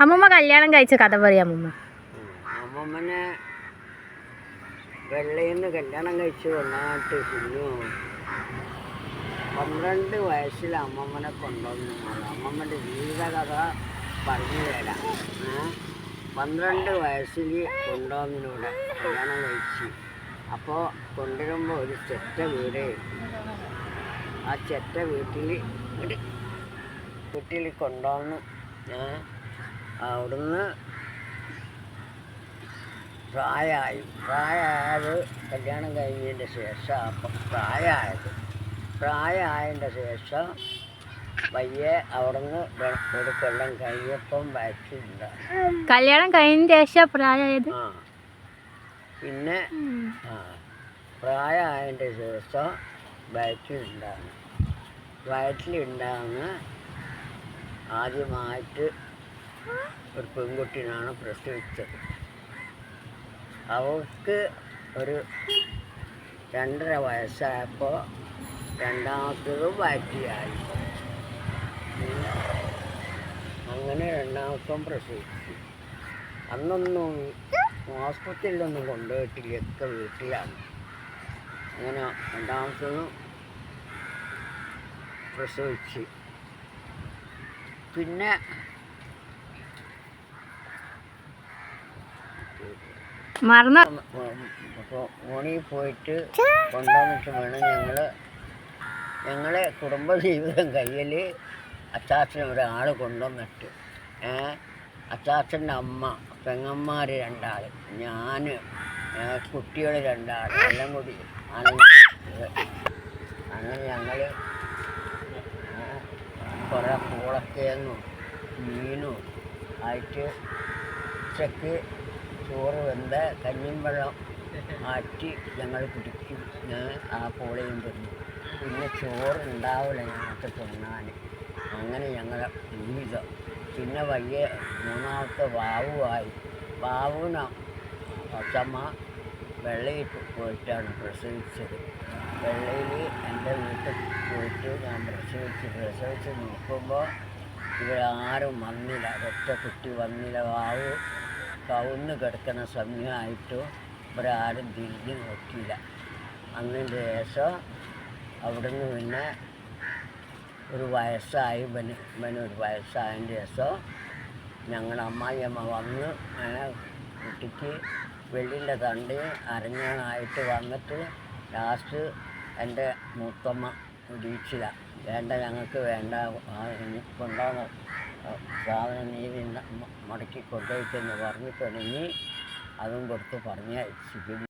അമ്മൂമ്മ കല്യാണം കഴിച്ച കഥ പറയാം അമ്മമ്മ. അമ്മമ്മനെ വെള്ളയിന്ന് കല്യാണം കഴിച്ച് വന്നാട്ട് കുഞ്ഞു. പന്ത്രണ്ട് വയസ്സിൽ അമ്മമ്മനെ കൊണ്ടുവന്നു. അമ്മമ്മന്റെ ജീവിതകഥ പറഞ്ഞു തരാം? പന്ത്രണ്ട് വയസ്സിൽ കൊണ്ടുവന്നിലൂടെ കല്യാണം കഴിച്ച്. അപ്പോൾ കൊണ്ടുവരുമ്പോൾ ഒരു ചെറ്റ വീട്. ആ ചെറ്റ വീട്ടിൽ വീട്ടിൽ കൊണ്ടുവന്നു. ഏ? അവിടുന്ന് പ്രായമായി പ്രായമായത് കല്യാണം കഴിഞ്ഞതിന്റെ ശേഷം അപ്പം പ്രായമായത് പ്രായമായതിന്റെ ശേഷം പയ്യെ അവിടുന്ന് ഒരു കൊല്ലം കഴിഞ്ഞപ്പം വയറ്റില്ല കല്യാണം കഴിഞ്ഞ ശേഷം പ്രായമായത് ആ. പിന്നെ ആ പ്രായമായതിന്റെ ശേഷം വയറ്റിലുണ്ടാകുന്നു വയറ്റിലുണ്ടാകുന്ന ആദ്യമായിട്ട് ഒരു പെൺകുട്ടിനാണ് പ്രസവിച്ചത്. അവൾക്ക് ഒരു രണ്ടര വയസ്സായപ്പോൾ രണ്ടാമത്തതും വാറ്റിയായി അങ്ങനെ രണ്ടാമത്തും പ്രസവിച്ചു. അന്നൊന്നും ആസ്പത്രിയിലൊന്നും കൊണ്ടുപോയിട്ടില്ല ഒക്കെ വീട്ടിലാണ്. അങ്ങനെ രണ്ടാമത്തതും പ്രസവിച്ച്. പിന്നെ മറന്ന ഓണിയിൽ പോയിട്ട് കൊണ്ടുവന്നിട്ട് വേണം ഞങ്ങൾ ഞങ്ങളെ കുടുംബജീവിതം കയ്യിൽ അച്ചാച്ചൻ ഒരാൾ കൊണ്ടുവന്നിട്ട്. ഏ? അച്ചാച്ചന്റെ അമ്മ പെങ്ങന്മാർ രണ്ടാൾ ഞാൻ കുട്ടികൾ രണ്ടാൾ എല്ലാം കൂടി അങ്ങനെ ഞങ്ങൾ കുറേ പൂളക്കേങ്ങും മീനും ആയിട്ട് ഉച്ചയ്ക്ക് ചോറ് വെന്ത കഞ്ഞിയും വെള്ളം മാറ്റി ഞങ്ങൾ കുടിക്കും. ഞാൻ ആ പോളയും തന്നു പിന്നെ ചോറ് ഉണ്ടാവില്ല ഞങ്ങൾക്ക് തിന്നാൻ അങ്ങനെ ഞങ്ങളെ ജീവിതം. പിന്നെ വയ്യ മൂന്നാമത്തെ വാവുവായി വാവുന അച്ചമ്മ വെള്ളയിൽ പോയിട്ടാണ് പ്രസവിച്ചത്. വെള്ളയിൽ എന്റെ വീട്ടിൽ പോയിട്ട് ഞാൻ പ്രസവിച്ച് പ്രസവിച്ച് നോക്കുമ്പോൾ ഇവരാരും വന്നില്ല. ഒറ്റ കുട്ടി വന്നില്ല വാവ്. കവുന്ന് കിടക്കുന്ന സമയമായിട്ടും ആരും തിരിഞ്ഞ് നോക്കിയില്ല. അന്നിന്റെ ശേഷം അവിടുന്ന് പിന്നെ ഒരു വയസ്സായി ബന് ഇവന് ഒരു വയസ്സായതിന്റെ ശേഷം ഞങ്ങളുടെ അമ്മായിയമ്മ വന്ന് കുട്ടിക്ക് വെള്ളിന്റെ തണ്ട് അരഞ്ഞാണായിട്ട് വന്നിട്ട് ലാസ്റ്റ് എന്റെ മൂത്തമ്മ വീഴ്ചില്ല വേണ്ട ഞങ്ങൾക്ക് വേണ്ട. ആ സാധനം നീ മടക്കി കൊണ്ടുപോയിട്ടെന്ന് പറഞ്ഞിട്ടുണ്ടെങ്കിൽ അതും കൊടുത്ത് പറഞ്ഞയച്ചു